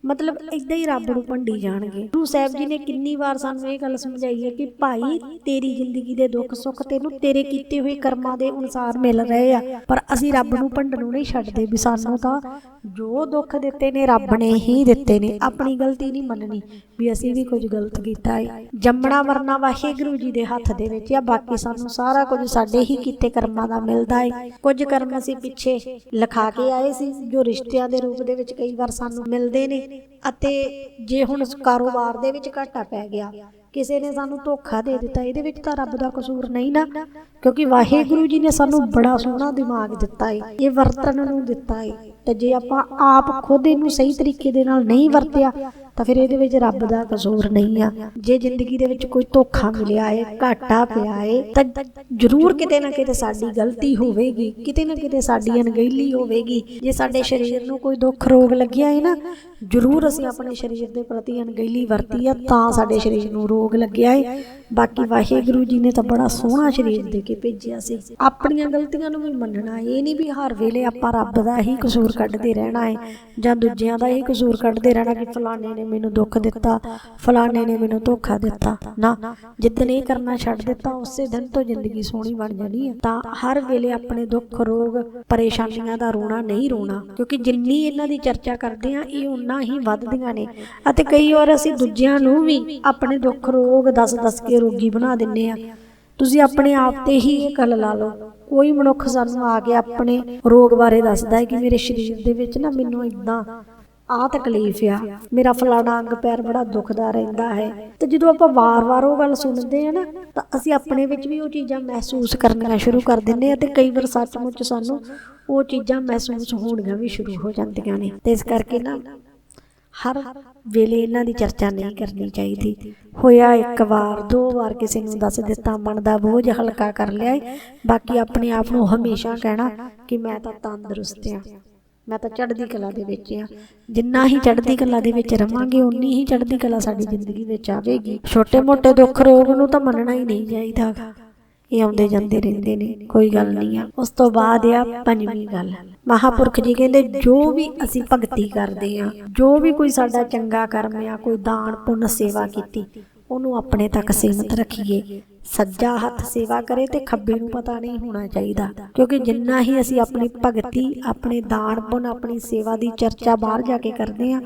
ਮਤਲਬ ਇਦਾਂ ਹੀ ਰੱਬ ਨੂੰ ਭੰਡੀ ਜਾਣਗੇ। ਗੁਰੂ ਸਾਹਿਬ ਜੀ ਨੇ ਕਿੰਨੀ ਵਾਰ ਸਾਨੂੰ ਇਹ ਗੱਲ ਸਮਝਾਈ ਹੈ ਕਿ ਭਾਈ, ਤੇਰੀ ਜ਼ਿੰਦਗੀ ਦੇ ਦੁੱਖ ਸੁੱਖ ਤੈਨੂੰ ਤੇਰੇ ਕੀਤੇ ਹੋਏ ਕਰਮਾਂ ਦੇ ਅਨੁਸਾਰ ਮਿਲ ਰਹੇ ਆ। ਪਰ ਅਸੀਂ ਰੱਬ ਨੂੰ ਭੰਡਣ ਨੂੰ ਨਹੀਂ ਛੱਡਦੇ ਵੀ ਸਾਨੂੰ ਤਾਂ ਜੋ ਦੁੱਖ ਦਿੱਤੇ ਨੇ ਰੱਬ ਨੇ ਹੀ ਦਿੱਤੇ ਨੇ। ਆਪਣੀ ਗਲਤੀ ਨਹੀਂ ਮੰਨਣੀ ਵੀ ਅਸੀਂ ਵੀ ਕੁਝ ਗਲਤ ਕੀਤਾ ਹੈ ਜੰਮਣਾ ਮਰਨਾ ਵਾਹਿਗੁਰੂ ਜੀ ਦੇ ਹੱਥ ਦੇ ਵਿੱਚ ਆ, ਬਾਕੀ ਸਾਨੂੰ ਸਾਰਾ ਕੁਝ ਸਾਡੇ ਹੀ ਕੀਤੇ ਕਰਮਾਂ ਦਾ ਮਿਲਦਾ ਹੈ ਕੁਝ ਕਰਮ ਅਸੀਂ ਪਿੱਛੇ ਲਿਖਾ ਕੇ ਆਏ ਸੀ, ਜੋ ਰਿਸ਼ਤਿਆਂ ਦੇ ਰੂਪ ਦੇ ਵਿੱਚ ਕਈ ਵਾਰ ਸਾਨੂੰ ਮਿਲਦੇ ਨੇ। ਅਤੇ ਜੇ ਹੁਣ ਕਾਰੋਬਾਰ ਦੇ ਵਿੱਚ ਘਾਟਾ ਪੈ ਗਿਆ, ਕਿਸੇ ਨੇ ਸਾਨੂੰ ਧੋਖਾ ਦੇ ਦਿੱਤਾ, ਇਹਦੇ ਵਿੱਚ ਤਾਂ ਰੱਬ ਦਾ ਕਸੂਰ ਨਹੀਂ ਨਾ, ਕਿਉਂਕਿ ਵਾਹਿਗੁਰੂ ਜੀ ਨੇ ਸਾਨੂੰ ਬੜਾ ਸੋਹਣਾ ਦਿਮਾਗ ਦਿੱਤਾ ਏ, ਇਹ ਵਰਤਣ ਨੂੰ ਦਿੱਤਾ ਹੈ ਤੇ ਜੇ ਆਪਾਂ ਆਪ ਖੁਦ ਇਹਨੂੰ ਸਹੀ ਤਰੀਕੇ ਦੇ ਨਾਲ ਨਹੀਂ ਵਰਤਿਆ ਤਾਂ ਫਿਰ ਇਹਦੇ ਵਿੱਚ ਰੱਬ ਦਾ ਕਸੂਰ ਨਹੀਂ ਆ। ਜੇ ਜ਼ਿੰਦਗੀ ਦੇ ਵਿੱਚ ਕੋਈ ਧੋਖਾ ਮਿਲਿਆ ਏ, ਘਾਟਾ ਪਿਆ ਏ, ਤਾਂ ਜ਼ਰੂਰ ਕਿਤੇ ਨਾ ਕਿਤੇ ਸਾਡੀ ਗਲਤੀ ਹੋਵੇਗੀ, ਕਿਤੇ ਨਾ ਕਿਤੇ ਸਾਡੀ ਅਣਗਹਿਲੀ ਹੋਵੇਗੀ। ਜੇ ਸਾਡੇ ਸਰੀਰ ਨੂੰ ਕੋਈ ਦੁੱਖ ਰੋਗ ਲੱਗਿਆ ਏ ਨਾ, ਜ਼ਰੂਰ ਅਸੀਂ ਆਪਣੇ ਸਰੀਰ ਦੇ ਪ੍ਰਤੀ ਅਣਗਹਿਲੀ ਵਰਤੀ ਆ ਤਾਂ ਸਾਡੇ ਸਰੀਰ ਨੂੰ ਰੋਗ ਲੱਗਿਆ ਏ। ਬਾਕੀ ਵਾਹਿਗੁਰੂ ਜੀ ਨੇ ਤਾਂ ਬੜਾ ਸੋਹਣਾ ਸਰੀਰ ਦੇ ਕੇ ਭੇਜਿਆ ਸੀ। ਆਪਣੀਆਂ ਗਲਤੀਆਂ ਨੂੰ ਵੀ ਮੰਨਣਾ ਇਹ ਨਹੀਂ ਵੀ ਹਰ ਵੇਲੇ ਆਪਾਂ ਰੱਬ ਦਾ ਹੀ ਕਸੂਰ ਕੱਢਦੇ ਰਹਿਣਾ ਏ, ਜਾਂ ਦੂਜਿਆਂ ਦਾ ਹੀ ਕਸੂਰ ਕੱਢਦੇ ਰਹਿਣਾ ਕਿ ਫਲਾਣੇ ਨੇ ਮੈਨੂੰ ਦੁੱਖ ਦਿੱਤਾ, ਫਲਾਣੇ ਨੇ ਮੈਨੂੰ ਧੋਖਾ ਦਿੱਤਾ। ਨਾ, ਜਿੱਦਣ ਇਹ ਕਰਨਾ ਛੱਡ ਦਿੱਤਾ, ਉਸੇ ਦਿਨ ਤੋਂ ਜ਼ਿੰਦਗੀ ਸੋਹਣੀ ਬਣ ਜਾਣੀ ਹੈ। ਤਾਂ ਹਰ ਵੇਲੇ ਆਪਣੇ ਦੁੱਖ, ਰੋਗ, ਪਰੇਸ਼ਾਨੀਆਂ ਦਾ ਰੋਣਾ ਨਹੀਂ ਰੋਣਾ, ਕਿਉਂਕਿ ਜਿੰਨੀ ਇਹਨਾਂ ਦੀ ਚਰਚਾ ਕਰਦੇ ਆ ਇਹ ਉਨਾ ਹੀ ਵੱਧਦੀਆਂ ਨੇ। ਅਤੇ ਕਈ ਵਾਰ ਅਸੀਂ ਦੂਜਿਆਂ ਨੂੰ ਵੀ ਆਪਣੇ ਦੁੱਖ, ਰੋਗ ਦੱਸ-ਦੱਸ ਕੇ ਰੋਗੀ ਬਣਾ ਦਿੰਨੇ ਆ ਤੁਸੀਂ ਆਪਣੇ ਆਪ ਤੇ ਹੀ ਇਹ ਗੱਲ ਲਾ ਲਓ। ਕੋਈ ਮਨੁੱਖ ਸਾਨੂੰ ਆ ਕੇ ਆਪਣੇ ਰੋਗ ਬਾਰੇ ਦੱਸਦਾ ਹੈ ਕਿ ਮੇਰੇ ਸਰੀਰ ਦੇ ਵਿੱਚ ਨਾ ਮੈਨੂੰ ਇਦਾਂ ਆਹ ਤਕਲੀਫ ਆ। ਮੇਰਾ ਫਲਾਣਾ ਅੰਗ ਪੈਰ ਬੜਾ ਦੁਖਦਾ ਰਹਿੰਦਾ ਹੈ। ਤੇ ਜਦੋਂ ਆਪਾਂ ਵਾਰ-ਵਾਰ ਉਹ ਗੱਲ ਸੁਣਦੇ ਆ ਨਾ, ਤਾਂ ਅਸੀਂ ਆਪਣੇ ਵਿੱਚ ਵੀ ਉਹ ਚੀਜ਼ਾਂ ਮਹਿਸੂਸ ਕਰਨੀਆਂ ਸ਼ੁਰੂ ਕਰ ਦਿੰਦੇ ਆ ਤੇ ਕਈ ਵਾਰ ਸੱਚਮੁੱਚ ਸਾਨੂੰ ਉਹ ਚੀਜ਼ਾਂ ਮਹਿਸੂਸ ਹੋਣੀਆਂ ਵੀ ਸ਼ੁਰੂ ਹੋ ਜਾਂਦੀਆਂ ਨੇ। ਤੇ ਇਸ ਕਰਕੇ ਨਾ ਹਰ ਵੇਲੇ ਇਹਨਾਂ ਦੀ ਚਰਚਾ ਨਹੀਂ ਕਰਨੀ ਚਾਹੀਦੀ। ਹੋਇਆ ਇੱਕ ਵਾਰ, ਦੋ ਵਾਰ ਕਿਸੇ ਨੂੰ ਦੱਸ ਦਿੱਤਾ, ਮਨ ਦਾ ਬੋਝ ਹਲਕਾ ਕਰ ਲਿਆ ਏ। ਬਾਕੀ ਆਪਣੇ ਆਪ ਨੂੰ ਹਮੇਸ਼ਾ ਕਹਿਣਾ ਕਿ ਮੈਂ ਤਾਂ ਤੰਦਰੁਸਤ ਹਾਂ ਮੈਂ ਤਾਂ ਚੜ੍ਹਦੀ ਕਲਾ ਦੇ ਵਿੱਚ ਆ। ਜਿੰਨਾ ਹੀ ਚੜ੍ਹਦੀ ਕਲਾ ਦੇ ਵਿੱਚ ਰਵਾਂਗੇ ਉਨੀ ਹੀ ਚੜ੍ਹਦੀ ਕਲਾ ਸਾਡੀ ਜ਼ਿੰਦਗੀ ਵਿੱਚ ਆਵੇਗੀ। ਛੋਟੇ-ਮੋਟੇ ਦੁੱਖ ਰੋਗ ਨੂੰ ਤਾਂ ਮੰਨਣਾ ਹੀ ਨਹੀਂ ਚਾਹੀਦਾ ਇਹ ਆਉਂਦੇ ਜਾਂਦੇ ਰਹਿੰਦੇ ਨੇ, ਕੋਈ ਗੱਲ ਨਹੀਂ ਆ। ਉਸ ਤੋਂ ਬਾਅਦ ਆ ਪੰਜਵੀਂ ਗੱਲ। ਮਹਾਪੁਰਖ ਜੀ ਕਹਿੰਦੇ, ਜੋ ਵੀ ਅਸੀਂ ਭਗਤੀ ਕਰਦੇ ਆ, ਜੋ ਵੀ ਕੋਈ ਸਾਡਾ ਚੰਗਾ ਕਰਮ ਆ, ਕੋਈ ਦਾਨ ਪੁੰਨ ਸੇਵਾ ਕੀਤੀ ਉਹਨੂੰ ਆਪਣੇ ਤੱਕ ਸੀਮਤ ਰੱਖੀਏ। ਸੱਜਾ ਹੱਥ ਸੇਵਾ ਕਰੇ ਤੇ ਖੱਬੇ ਨੂੰ ਪਤਾ ਨਹੀਂ ਹੋਣਾ ਚਾਹੀਦਾ, ਕਿਉਂਕਿ ਜਿੰਨਾ ਹੀ ਅਸੀਂ ਆਪਣੀ ਭਗਤੀ, ਆਪਣੇ ਦਾਨ ਪੁੰਨ, ਆਪਣੀ ਸੇਵਾ ਦੀ ਚਰਚਾ ਬਾਹਰ ਜਾ ਕੇ ਕਰਦੇ ਆ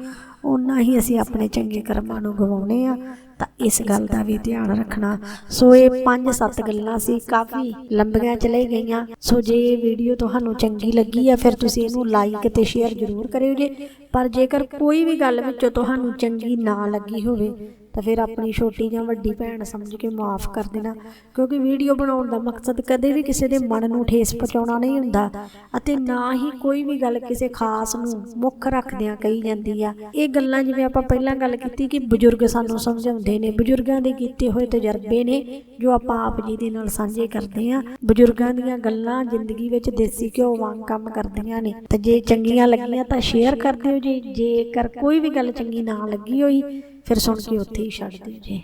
ਓਨਾ ਹੀ ਅਸੀਂ ਆਪਣੇ ਚੰਗੇ ਕਰਮਾਂ ਨੂੰ ਗਵਾਉਨੇ ਆ ਤਾਂ ਇਸ ਗੱਲ ਦਾ ਵੀ ਧਿਆਨ ਰੱਖਣਾ। ਸੋ ਇਹ ਪੰਜ ਸੱਤ ਗੱਲਾਂ ਸੀ, ਕਾਫੀ ਲੰਬੀਆਂ ਚਲੇ ਗਈਆਂ। ਸੋ ਜੇ ਇਹ ਵੀਡੀਓ ਤੁਹਾਨੂੰ ਚੰਗੀ ਲੱਗੀ ਆ, ਫਿਰ ਤੁਸੀਂ ਇਹਨੂੰ ਲਾਈਕ ਤੇ ਸ਼ੇਅਰ ਜ਼ਰੂਰ ਕਰਿਓ ਜੇ। ਪਰ ਜੇਕਰ ਕੋਈ ਵੀ ਗੱਲ ਵਿੱਚੋਂ ਤੁਹਾਨੂੰ ਚੰਗੀ ਨਾ ਲੱਗੀ ਹੋਵੇ ਤਾਂ ਫਿਰ ਆਪਣੀ ਛੋਟੀ ਜਾਂ ਵੱਡੀ ਭੈਣ ਸਮਝ ਕੇ ਮਾਫ ਕਰ ਦੇਣਾ। ਕਿਉਂਕਿ ਵੀਡੀਓ ਬਣਾਉਣ ਦਾ ਮਕਸਦ ਕਦੇ ਵੀ ਕਿਸੇ ਦੇ ਮਨ ਨੂੰ ਠੇਸ ਪਹੁੰਚਾਉਣਾ ਨਹੀਂ ਹੁੰਦਾ। ਅਤੇ ਨਾ ਹੀ ਕੋਈ ਵੀ ਗੱਲ ਕਿਸੇ ਖਾਸ ਨੂੰ ਮੁੱਖ ਰੱਖਦਿਆਂ ਕਹੀ ਜਾਂਦੀ ਆ। ਇਹ ਗੱਲਾਂ ਜਿਵੇਂ ਆਪਾਂ ਪਹਿਲਾਂ ਗੱਲ ਕੀਤੀ ਕਿ ਬਜ਼ੁਰਗ ਸਾਨੂੰ ਸਮਝਾਉਂਦੇ ਨੇ, ਬਜ਼ੁਰਗਾਂ ਦੇ ਕੀਤੇ ਹੋਏ ਤਜਰਬੇ ਨੇ, ਜੋ ਆਪਾਂ ਆਪ ਜੀ ਦੇ ਨਾਲ ਸਾਂਝੇ ਕਰਦੇ ਆ ਬਜ਼ੁਰਗਾਂ ਦੀਆਂ ਗੱਲਾਂ ਜ਼ਿੰਦਗੀ ਵਿੱਚ ਦੇਸੀ ਘਿਓ ਵਾਂਗ ਕੰਮ ਕਰਦੀਆਂ ਨੇ। ਤੇ ਜੇ ਚੰਗੀਆਂ ਲੱਗੀਆਂ ਤਾਂ ਸ਼ੇਅਰ ਕਰ ਦਿਓ ਜੀ। ਜੇਕਰ ਕੋਈ ਵੀ ਗੱਲ ਚੰਗੀ ਨਾ ਲੱਗੀ ਹੋਈ ਫਿਰ ਸੁਣ ਕੇ ਉੱਥੇ ਹੀ ਛੱਡ ਦਿਓ ਜੀ।